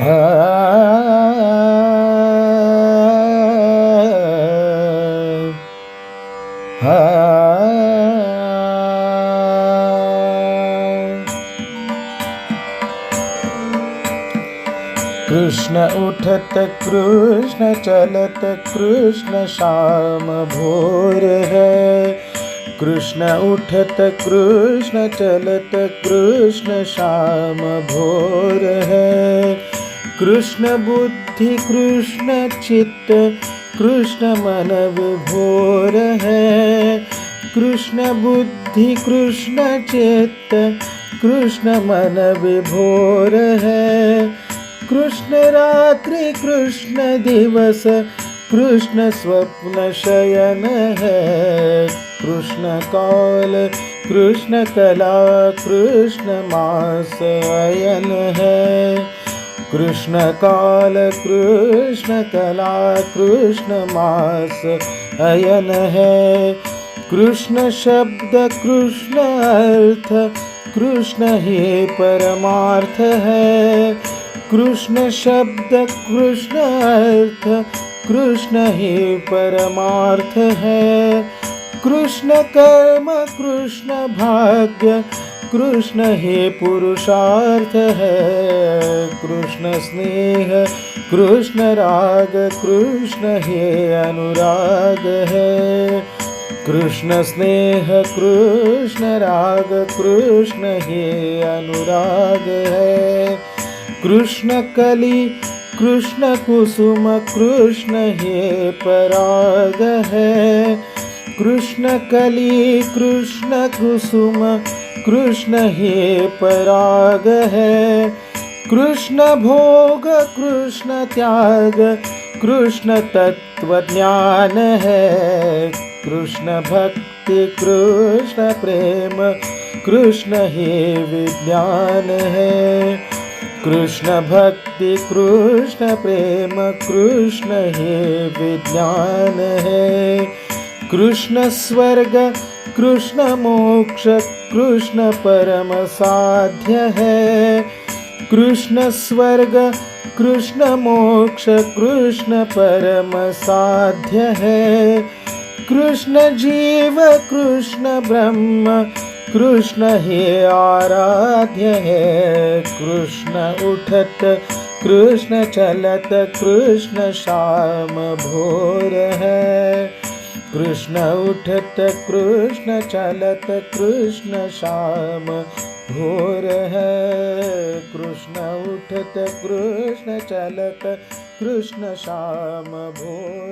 कृष्ण उठत, कृष्ण चलत, कृष्ण शाम भोर है। कृष्ण उठत, कृष्ण चलत, कृष्ण शाम भोर है। कृष्ण बुद्धि, कृष्ण चित्त, कृष्ण मन विभोर है। कृष्ण बुद्धि, कृष्ण चित्त, कृष्ण मन विभोर है। कृष्ण रात्रि, कृष्ण दिवस, कृष्ण स्वप्न शयन है। कृष्ण काल, कृष्ण कला, कृष्ण मास अयन है। कृष्ण काल, कृष्ण कला, कृष्ण मास, अयन है। कृष्ण शब्द, कृष्ण अर्थ, कृष्ण ही परमार्थ है। कृष्ण शब्द, कृष्ण अर्थ, कृष्ण ही परमार्थ है। कृष्ण कर्म, कृष्ण भाग्य कृष्ण ही पुरुषार्थ है। कृष्ण स्नेह, कृष्ण राग, कृष्ण ही अनुराग है। कृष्ण स्नेह, कृष्ण राग, कृष्ण ही अनुराग है। कृष्ण कली, कृष्ण कुसुम, कृष्ण हे पराग है। कृष्ण कली, कृष्ण कुसुम कृष्ण हे पराग है। कृष्ण भोग, कृष्ण त्याग, कृष्ण तत्व ज्ञान है। कृष्ण भक्ति, कृष्ण प्रेम, कृष्ण ही विज्ञान है। कृष्ण भक्ति, कृष्ण प्रेम, कृष्ण हे विज्ञान है। कृष्ण स्वर्ग कृष्ण मोक्ष, कृष्ण परम साध्य है। कृष्ण स्वर्ग, कृष्ण मोक्ष, कृष्ण परम साध्य है। कृष्ण जीव, कृष्ण ब्रह्म, कृष्ण हे आराध्य है। कृष्ण उठत, कृष्ण चलत, कृष्ण श्याम भोर है। कृष्ण उठत, कृष्ण चलत, कृष्ण श्याम भोर है। कृष्ण उठत, कृष्ण चलत, कृष्ण श्याम भोर